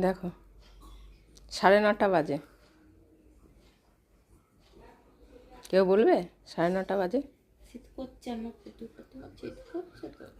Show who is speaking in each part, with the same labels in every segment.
Speaker 1: দেখো সাড়ে নটা বাজে। কেউ বলবে? সাড়ে নটা বাজে?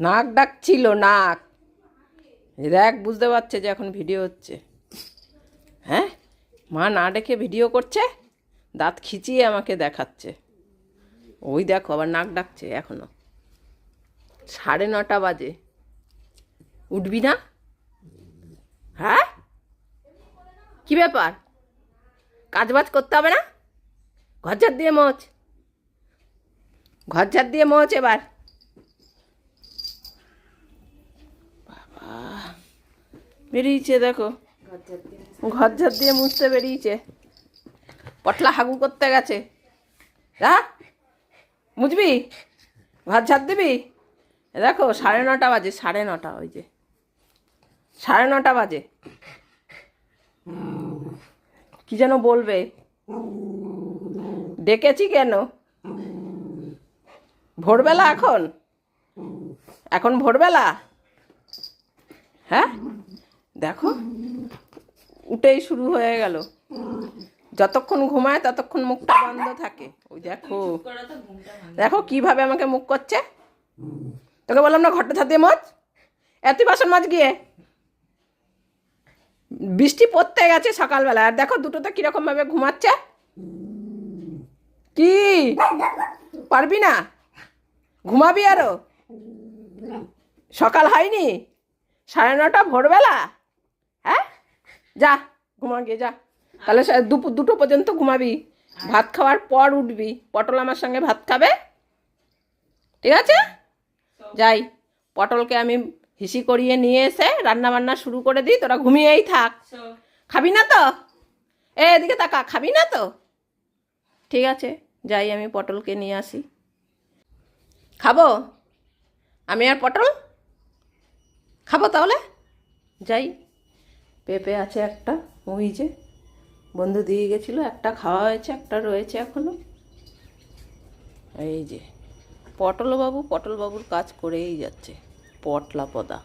Speaker 1: নাক ডাকছিল নাক। দেখ বুঝতে পারছে যে এখন ভিডিও হচ্ছে। হ্যাঁ? মা না ডেকে ভিডিও করছে? দাঁত খিচিয়ে আমাকে দেখাচ্ছে। ওই দেখো আবার নাক ডাকছে এখনও। সাড়ে নটা বাজে। উঠবি না? হ্যাঁ? কি ব্যাপার? কাজ বাজ করতে হবে না? ঘর ঝাড় দিয়ে মোচ। ঘর ঝাড় দিয়ে মোচ এবার। বেরিয়েছে দেখো। ঘর ঝাড় দিয়ে মুছতে বেরিয়েছে। পটলা হাগু করতে গেছে। যা, মুছবি? ঘর ঝাড় দিবি? দেখো, সাড়ে নটা বাজে, সাড়ে নটা ওই যে। সাড়ে নটা বাজে। কি যেন বলবে? ডেকেছি কেন? ভোরবেলা এখন? এখন ভোরবেলা? হ্যাঁ? দেখো, উঠেই শুরু হয়ে গেল। যতক্ষণ ঘুমায়, ততক্ষণ মুখটা বন্ধ থাকে। ওই দেখো। দেখো কীভাবে আমাকে মুখ করছে। তোকে বললাম না, ঘরটা দিয়ে মাছ এতই বাসন মাছ গিয়ে বৃষ্টি পড়তে গেছে সকালবেলা। আর দেখো দুটোতে কীরকম ভাবে ঘুমাচ্ছে। কি? পারবি না? ঘুমাবি আরও? সকাল হয়নি? সাড়ে নটা, ভোরবেলা? হ্যাঁ? যা, ঘুমা গিয়ে যা। তাহলে দুপুর দুটো পর্যন্ত ঘুমাবি। ভাত খাওয়ার পর উঠবি। পটল আমার সঙ্গে ভাত খাবে। ঠিক আছে? যাই। পটলকে আমি হিসি করিয়ে নিয়ে এসে রান্না বান্না শুরু করে দিই তোরা ঘুমিয়েই থাক। খাবি না তো? এ এদিকে তাকা খাবি না তো? ঠিক আছে যাই আমি পটলকে নিয়ে আসি। খাব? আমি আর পটল? খাব তাহলে? যাই পেঁপে আছে একটা ওই যে। বন্ধু দিয়ে গেছিল একটা খাওয়া হয়েছে একটা রয়েছে এখনও। এই যে পটলবাবু পটলবাবুর কাজ করেই যাচ্ছে। পদা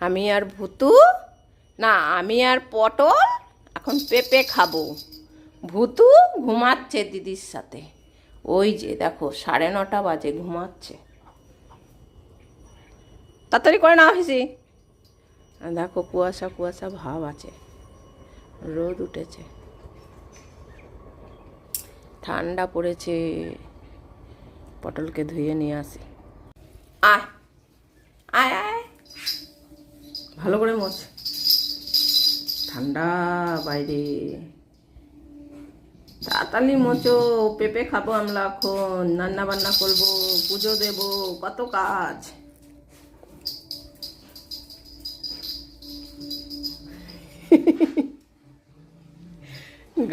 Speaker 1: আমি আর ভুতু? না, আমি আর পটল এখন পেঁপে খাব। ভুতু ঘুমাচ্ছে দিদির সাথে। ওই যে দেখো, সাড়ে নটা বাজে, ঘুমাচ্ছে। তাড়াতাড়ি করে না অফিসি দেখো, কুয়াশা কুয়াশা ভাব আছে। রোদ উঠেছে। ঠান্ডা পড়েছে। পটলকে ধুয়ে নিয়ে আসি। আয়। আয় আয়। ভালো করে মোচ ঠান্ডা বাইরে। তাড়াতাড়ি মোচো পেঁপে খাব আমরা এখন। রান্না বান্না করব পুজো দেব কত কাজ।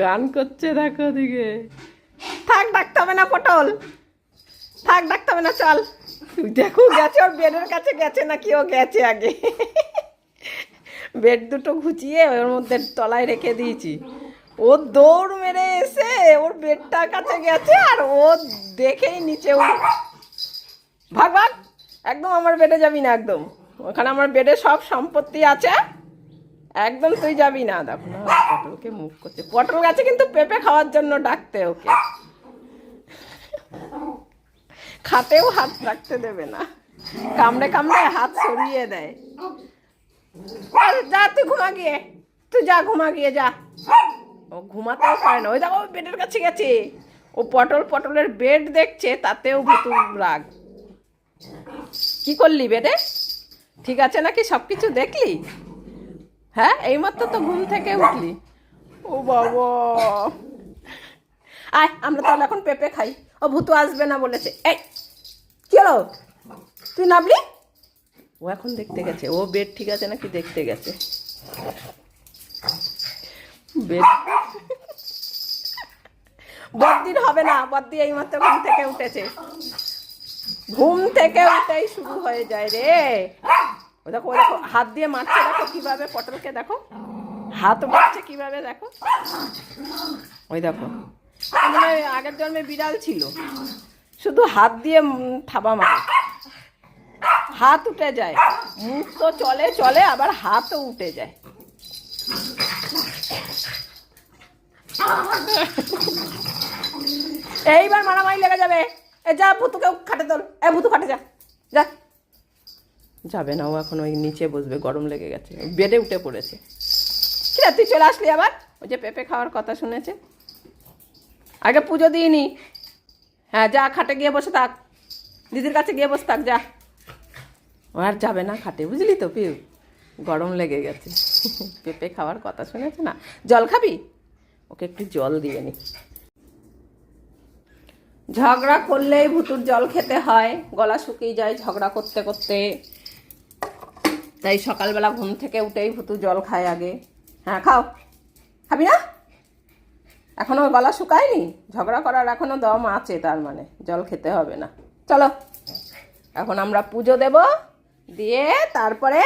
Speaker 1: গান করছে দেখো দিকে থাক ডাকতে হবে না পটল। থাক ডাকতে হবে না চল। দেখো, গেছে, ওর বেডের কাছে গেছে, নাকি ও গেছে আগে। বেড দুটো ঘুচিয়ে ওর মধ্যে তলায় রেখে দিয়েছি। ও দৌড় মেরে এসে ওর বেডটার কাছে গেছে, আর ও দেখেই নিচে উঠে ভাগ ভাগ একদম আমার বেডে যাবি না, একদম। ওখানে আমার বেডে সব সম্পত্তি আছে। একদম তুই যাবি না। দেখো না, পটলকে মুখ করছে। পটল গাছে কিন্তু পেঁপে খাওয়ার জন্য ডাকতে ওকে। খাতেও হাত রাখতে দেবে না। কামড়ে কামড়ে হাত সরিয়ে দেয়। যা, তুই ঘুমা গিয়ে। তুই যা, ঘুমা গিয়ে যা। ও ঘুমাতেও পারে না। ওই দেখো বেডের কাছে গেছে। ও পটল পটলের বেড দেখছে, তাতেও ভুতু রাগ। কি করলি বেডে? ঠিক আছে নাকি? সব কিছু দেখলি? হ্যাঁ এইমাত্র তো ঘুম থেকে উঠলি। ও বাবা। আয়, আমরা তাহলে এখন পেঁপে খাই। ও ভূতু আসবে না বলেছে। এই কি হলো? তুই নামলি? ও এখন দেখতে গেছে। ও বেড ঠিক আছে নাকি দেখতে গেছে? বেড বদ্দির হবে না। বদ্দি এইমাত্র ঘুম থেকে উঠেছে। ঘুম থেকে উঠেই শুরু হয়ে যায় রে। ও দেখো ও দেখো হাত দিয়ে মারছে। দেখো কীভাবে পটলকে দেখো। হাত মারছে কীভাবে দেখো। ওই দেখো। আগের জন্মে বিড়াল ছিল। শুধু হাত দিয়ে থাবা মারে। হাত উঠে যায়। মুখ তো চলে চলে, আবার হাতও উঠে যায়। এইবার মারামারি লেগে যাবে। এ যা, ভুতুকে খাটে তোল। এ, ভুতু খাটে যা। যা। যাবে না, ও এখন ওই নিচে বসবে, গরম লেগে গেছে। বেডে উঠে পড়েছে। কিরা, তুই চলে আসলি আবার? ওই যে পেঁপে খাওয়ার কথা শুনেছে? আগে পুজো দিইনি। হ্যাঁ যা, খাটে গিয়ে বসে থাক। দিদির কাছে গিয়ে বসে থাক, যা। ও আর যাবে না খাটে, বুঝলি তো, পিউ? গরম লেগে গেছে। পেঁপে খাওয়ার কথা শুনেছে না? জল খাবি? ওকে একটু জল দিয়ে নি। ঝগড়া করলেই ভুতুর জল খেতে হয়, গলা শুকিয়ে যায় ঝগড়া করতে করতে। তাই সকালবেলা ঘুম থেকে উঠেই ভুতু জল খায় আগে। হ্যাঁ খাও। খাবি না? এখনও গলা শুকায়নি? ঝগড়া করার এখনও দম আছে তার মানে। জল খেতে হবে না। চলো। এখন আমরা পুজো দেব। দিয়ে তারপরে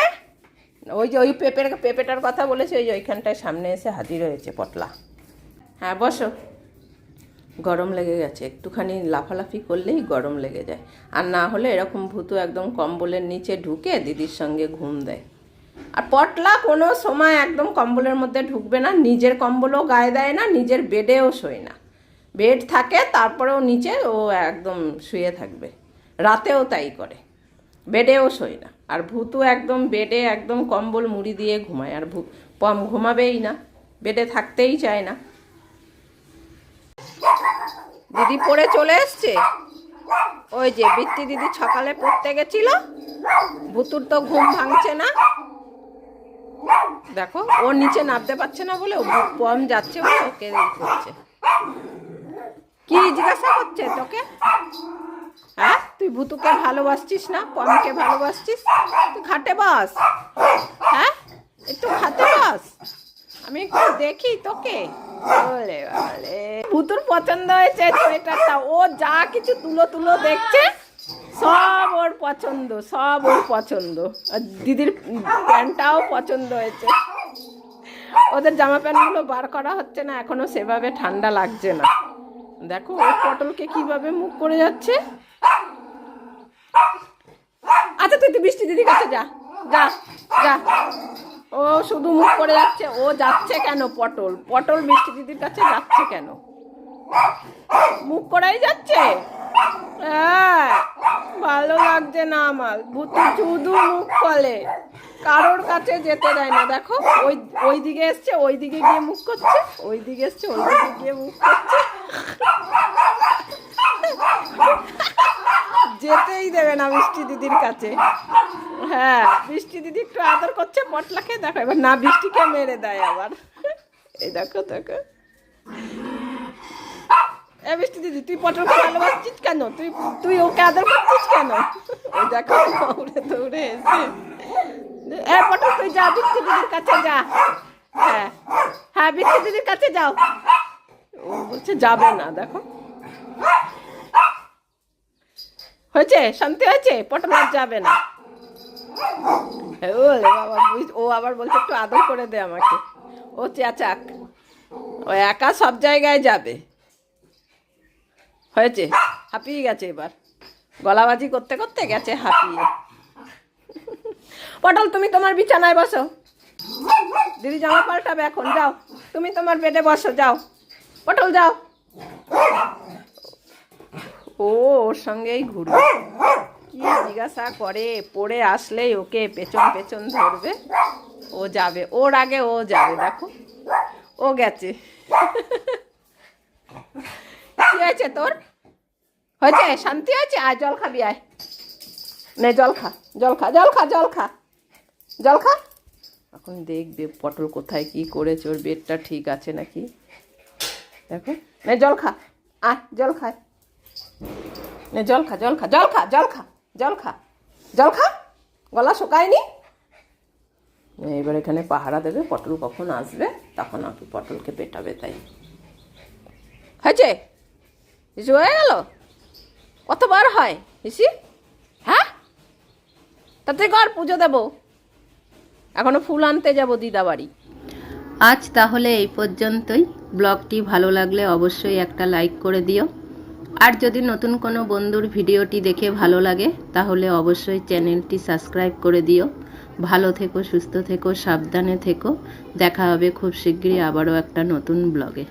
Speaker 1: ওই যে ওই পেঁপের, পেঁপেটার কথা বলেছি, ওই যে ওইখানটায় সামনে এসে হাজির হয়েছে পটলা। হ্যাঁ বসো। গরম লেগে গেছে। একটুখানি লাফালাফি করলেই গরম লেগে যায়। আর না হলে এরকম ভূত একদম কম্বলের নিচে ঢুকে দিদির সঙ্গে ঘুম দেয়। আর পটলা কোনো সময় একদম কম্বলের মধ্যে ঢুকবে না, নিজের কম্বলও গায়ে দেয় না, নিজের বেডেও শোয় না। বেড থাকে, তারপরেও নিচে ও একদম শুয়ে থাকবে। রাতেও তাই করে। বেডেও শোয় না। আর ভূতও একদম বেডে একদম কম্বল মুড়ি দিয়ে ঘুমায়। আর ভূ পম ঘুমাবেই না। বেডে থাকতেই চায় না। দিদি পড়ে চলে এসছে? ওই যে বৃত্তি দিদি সকালে পড়তে গেছিল। ভুতুর তো ঘুম ভাঙছে না। দেখো, ও নিচে নামতে পারছে না বলে পম যাচ্ছে বলে ওকে করছে কি জিজ্ঞাসা করছে তোকে? হ্যাঁ? তুই ভুতুকে ভালোবাসছিস না? পমকে ভালোবাসছিস? তুই খাটে বাস। হ্যাঁ? একটু খাটে বাস। আমি একটু দেখি তোকে। বাবারে ভুতুর পছন্দ হয়েছে সোয়েটারটা ও যা কিছু তুলো তুলো দেখছে সব ওর পছন্দ, সব ওর পছন্দ। আর দিদির প্যান্টটাও পছন্দ হয়েছে। ওদের জামা প্যান্টগুলো বার করা হচ্ছে না, এখনও সেভাবে ঠান্ডা লাগছে না। দেখো ও পটলকে কীভাবে মুখ করে যাচ্ছে। আচ্ছা তুই তুই বৃষ্টি দিদির কাছে যা। যা যা। ও শুধু মুখ করে যাচ্ছে, ও যাচ্ছে কেন পটল? পটল বৃষ্টি দিদির কাছে যাচ্ছে কেন? মুখ করাই যাচ্ছে? হ্যাঁ ভালো লাগছে না আমার। ভূতু চুদু মুখ করে কারোর কাছে যেতে দেয় না। দেখো, ওই ওই দিকে এসছে, ওই দিকে গিয়ে মুখ করছে, ওই দিকে এসছে, ওই দিকে গিয়ে মুখ করছে। যেতেই দেবে না বৃষ্টি দিদির কাছে। হ্যাঁ বৃষ্টি দিদি একটু আদর করছে পটলাকে দেখো, এবার না বৃষ্টিকে মেরে দেয় আবার। এই দেখো দেখো। এ বৃষ্টি দিদি তুই পটলকে ভালোবাসছিস কেন? তুই তুই ওকে আদর করছিস কেন? ওই দেখো দৌড়ে দৌড়ে এসে। এ পটল তুই যা বৃষ্টি দিদির কাছে যা। হ্যাঁ হ্যাঁ বৃষ্টি দিদির কাছে যাও। ও বলছে যাবে না দেখো। হয়েছে? শান্তি হয়েছে? পটল আর যাবে না। ওরে বাবা ও আবার বলছে একটু আদর করে দে আমাকে। ও চেঁচাক ও একা সব জায়গায় যাবে। হয়েছে? হাঁপিয়ে গেছে এবার। গলাবাজি করতে করতে গেছে, হাঁপিয়ে। পটল, তুমি তোমার বিছানায় বসো। দিদি, জামা পাল্টাবে এখন, যাও। তুমি তোমার বেডে বসো, যাও। পটল, যাও। ও, ওর সঙ্গেই ঘুরবে। কি জিজ্ঞাসা করে, পড়ে আসলেই ওকে পেছন পেছন ধরবে। ও যাবে, ওর আগে ও যাবে, দেখো। ও গেছে। হয়েছে তোর? হয়েছে? শান্তি হয়েছে? আয়, জল খাবি, আয়। নে, জল খা জল খা জল খা জল খা। জল খা। এখন দেখবে পটল কোথায় কি করেছে, ওর বেডটা ঠিক আছে নাকি? দেখো। নে, জল খা। আয়, জল খায় নে, জল খা জল খা জল খা জল খা জল খা। জল খা। গলা শুকায়নি? এবার এখানে পাহারা দেবে, পটল কখন আসবে, তখন আর পটলকে পেটাবে তাই। হয়েছে? কিছু হয়ে গেল? কতবার হয় হিসি? হ্যাঁ? তাতে কর পুজো দেবো। এখনও ফুল আনতে যাব দিদা বাড়ি
Speaker 2: আজ তাহলে এই পর্যন্তই। ব্লগটি ভালো লাগলে অবশ্যই একটা লাইক করে দিও।
Speaker 1: আর যদি নতুন কোনো বন্ধুর ভিডিওটি দেখে ভালো লাগে, তাহলে অবশ্যই চ্যানেলটি সাবস্ক্রাইব করে দিও। ভালো থেকো, সুস্থ থেকো, সাবধানে থেকো। দেখা হবে খুব শীঘ্রই আবারও একটা নতুন ব্লগে।